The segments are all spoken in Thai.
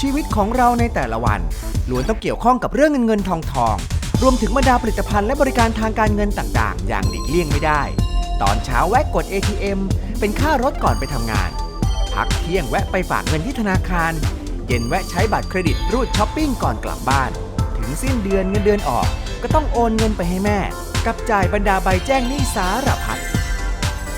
ชีวิตของเราในแต่ละวันล้วนต้องเกี่ยวข้องกับเรื่องเงินเงินทองทอง รวมถึงบรรดาผลิตภัณฑ์และบริการทางการเงินต่างๆ อย่างหลีกเลี่ยงไม่ได้ ตอนเช้าแวะกด ATM เป็นค่ารถก่อนไปทำงาน พักเที่ยงแวะไปฝากเงินที่ธนาคาร เย็นแวะใช้บัตรเครดิตรูดช้อปปิ้งก่อนกลับบ้าน ถึงสิ้นเดือนเงินเดือนออก ก็ต้องโอนเงินไปให้แม่ กับจ่ายบรรดาใบแจ้งหนี้สารพัด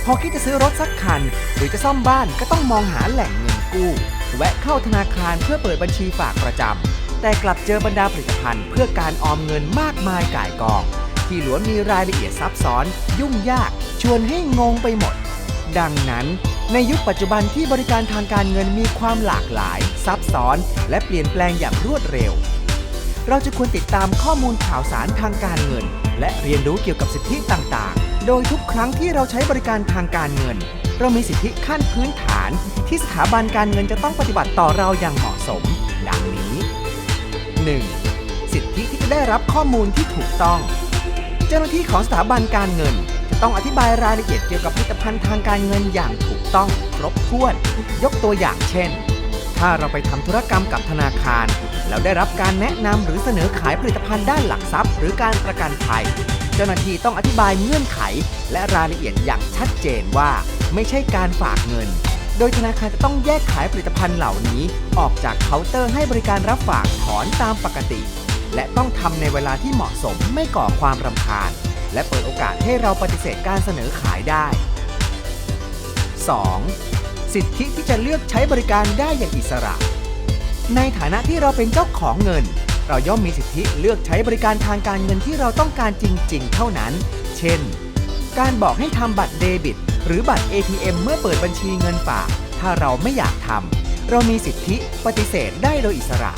พอคิดจะซื้อรถสักคัน หรือจะซ่อมบ้านก็ต้องมองหาแหล่งเงินกู้ แวะเข้าธนาคารเพื่อเปิดบัญชีฝากประจำ แต่กลับเจอบรรดาผลิตภัณฑ์เพื่อการออมเงินมากมายก่ายกอง ที่ล้วนมีรายละเอียดซับซ้อน ยุ่งยาก ชวนให้งงไปหมด ดังนั้น ในยุคปัจจุบันที่บริการทางการเงินมีความหลากหลาย ซับซ้อน และเปลี่ยนแปลงอย่างรวดเร็ว เราจะควรติดตามข้อมูลข่าวสารทางการเงิน และเรียนรู้เกี่ยวกับสิทธิต่างๆ โดยทุกครั้งที่เราใช้บริการทางการเงิน เรามีสิทธิขั้นพื้นฐาน ที่สถาบันการเงินจะต้องปฏิบัติต่อเราอย่างเหมาะสม ดังนี้ 1. สิทธิที่จะได้รับข้อมูลที่ถูกต้อง เจ้าหน้าที่ของสถาบันการเงิน จะต้องอธิบายรายละเอียดเกี่ยวกับผลิตภัณฑ์ทางการเงินอย่างถูกต้องครบถ้วน ยกตัวอย่างเช่น ถ้าเราไปทำธุรกรรมกับธนาคาร แล้วได้รับการแนะนำหรือเสนอขายผลิตภัณฑ์ด้านหลักทรัพย์ หรือการประกันภัย เจ้าหน้าที่ต้องอธิบายเงื่อนไข และรายละเอียดอย่างชัดเจนว่า ไม่ใช่การฝากเงิน โดยธนาคารจะต้องแยกขายผลิตภัณฑ์เหล่านี้ ออกจากเคาน์เตอร์ให้บริการรับฝากถอนตามปกติ และต้องทำในเวลาที่เหมาะสมไม่ก่อความรำคาญ และเปิดโอกาสให้เราปฏิเสธการเสนอขายได้ 2. สิทธิที่จะเลือกใช้บริการได้อย่างอิสระ ในฐานะที่เราเป็นเจ้าของเงิน เราย่อมมีสิทธิเลือกใช้บริการทางการเงินที่เราต้องการจริง ๆ เท่านั้น เช่น การบอกให้ทำบัตรเดบิต หรือบัตร ATM เมื่อเปิดบัญชีเงินฝาก ถ้าเราไม่อยากทำเรามีสิทธิปฏิเสธได้โดยอิสระ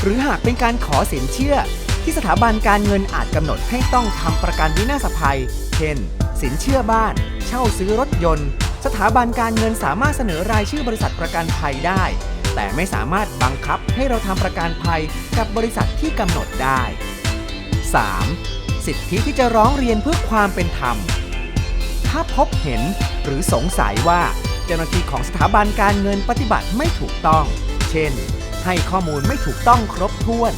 หรือหากเป็นการขอสินเชื่อ ที่สถาบันการเงินอาจกำหนดให้ต้องทำประกันวินาศภัย เช่น สินเชื่อบ้าน เช่าซื้อรถยนต์ สถาบันการเงินสามารถเสนอรายชื่อบริษัทประกันภัยได้ แต่ไม่สามารถบังคับให้เราทำประกันภัยกับบริษัทที่กำหนดได้ 3. สิทธิที่จะร้องเรียนเพื่อความเป็นธรรม ถ้าพบเห็นหรือสงสัยว่าเจ้าหน้าที่ของสถาบันการเงินปฏิบัติไม่ถูกต้อง เช่น ให้ข้อมูลไม่ถูกต้องครบถ้วน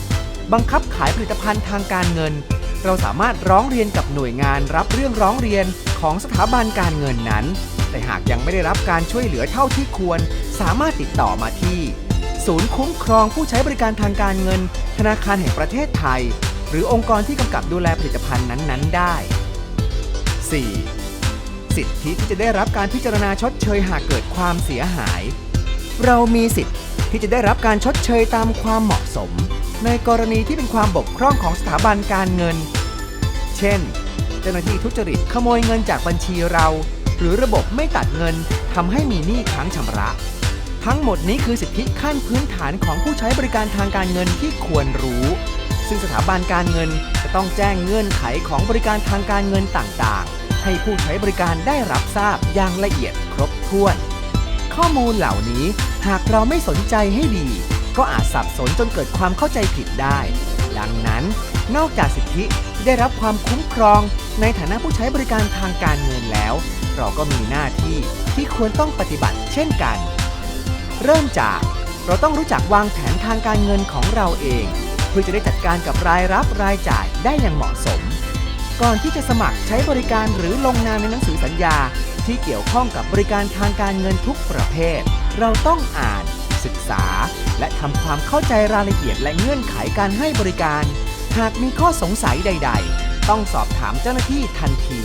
บังคับขายผลิตภัณฑ์ทางการเงิน เราสามารถร้องเรียนกับหน่วยงานรับเรื่องร้องเรียนของสถาบันการเงินนั้นแต่หากยังไม่ได้รับการช่วยเหลือเท่าที่ควร สามารถติดต่อมาที่ ศูนย์คุ้มครองผู้ใช้บริการทางการเงิน ธนาคารแห่งประเทศไทย หรือองค์กรที่กำกับดูแลผลิตภัณฑ์นั้น ๆ ได้ 4. สิทธิที่จะได้รับการพิจารณาชดเชยหากเกิดความเสียหาย เรามีสิทธิที่จะได้รับการชดเชยตามความเหมาะสม ในกรณีที่เป็นความบกพร่องของสถาบันการเงิน เช่น เจ้าหน้าที่ทุจริตขโมยเงินจากบัญชีเรา หรือระบบไม่ตัดเงินทำให้มีหนี้ค้างชำระ ทั้งหมดนี้คือสิทธิขั้นพื้นฐานของผู้ใช้บริการทางการเงินที่ควรรู้ ซึ่งสถาบันการเงินจะต้องแจ้งเงื่อนไขของบริการทางการเงินต่างๆ ให้ผู้ใช้บริการได้รับทราบอย่างละเอียดครบถ้วน ข้อมูลเหล่านี้หากเราไม่สนใจให้ดี ก็อาจสับสนจนเกิดความเข้าใจผิดได้ ดังนั้น นอกจากสิทธิได้รับความคุ้มครอง ในฐานะผู้ใช้บริการทางการเงินแล้ว เราก็มีหน้าที่ที่ควรต้องปฏิบัติเช่นกัน เริ่มจากเราต้องรู้จักวางแผนทางการเงินของเราเอง เพื่อจะได้จัดการกับรายรับรายจ่ายได้อย่างเหมาะสม ก่อนที่จะสมัครใช้บริการหรือลงนามในหนังสือสัญญา ที่เกี่ยวข้องกับบริการทางการเงินทุกประเภท เราต้องอ่านศึกษา และทำความเข้าใจรายละเอียดและเงื่อนไขการให้บริการ หากมีข้อสงสัยใด ๆ ต้องสอบถามเจ้าหน้าที่ทันที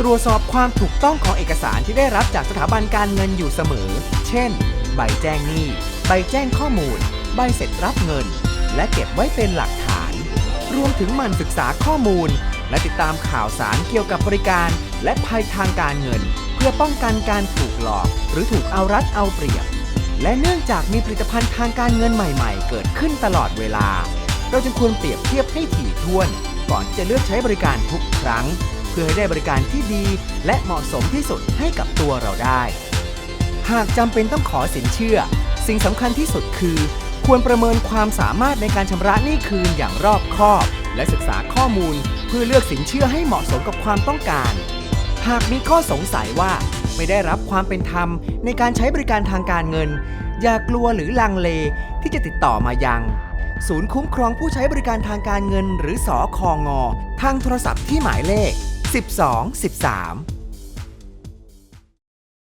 ตรวจสอบความถูกต้องของเอกสารที่ได้รับจากสถาบันการเงินอยู่เสมอ เช่น ใบแจ้งหนี้ ใบแจ้งข้อมูล ใบเสร็จรับเงิน และเก็บไว้เป็นหลักฐาน รวมถึงมันศึกษาข้อมูล และติดตามข่าวสารเกี่ยวกับบริการ และภัยทางการเงิน เพื่อป้องกันการถูกหลอก หรือถูกเอารัดเอาเปรียบ และเนื่องจากมีผลิตภัณฑ์ทางการเงินใหม่ ๆ เกิดขึ้นตลอดเวลา เราจึงควรเปรียบเทียบให้ถี่ถ้วน ก่อนที่จะเลือกใช้บริการทุกครั้ง เพื่อให้ได้บริการที่ดี และเหมาะสมที่สุดให้กับตัวเราได้ หากจำเป็นต้องขอสินเชื่อ สิ่งสำคัญที่สุดคือ ควรประเมินความสามารถในการชำระหนี้คืนอย่างรอบคอบ และศึกษาข้อมูล เพื่อเลือกสินเชื่อให้เหมาะสมกับความต้องการ หากมีข้อสงสัยว่าไม่ได้รับความเป็นธรรมในการใช้บริการทางการเงิน อย่ากลัวหรือลังเลที่จะติดต่อมายัง ศูนย์คุ้มครองผู้ใช้บริการทางการเงินหรือสอคองอทางโทรศัพท์ที่หมายเลข 12 13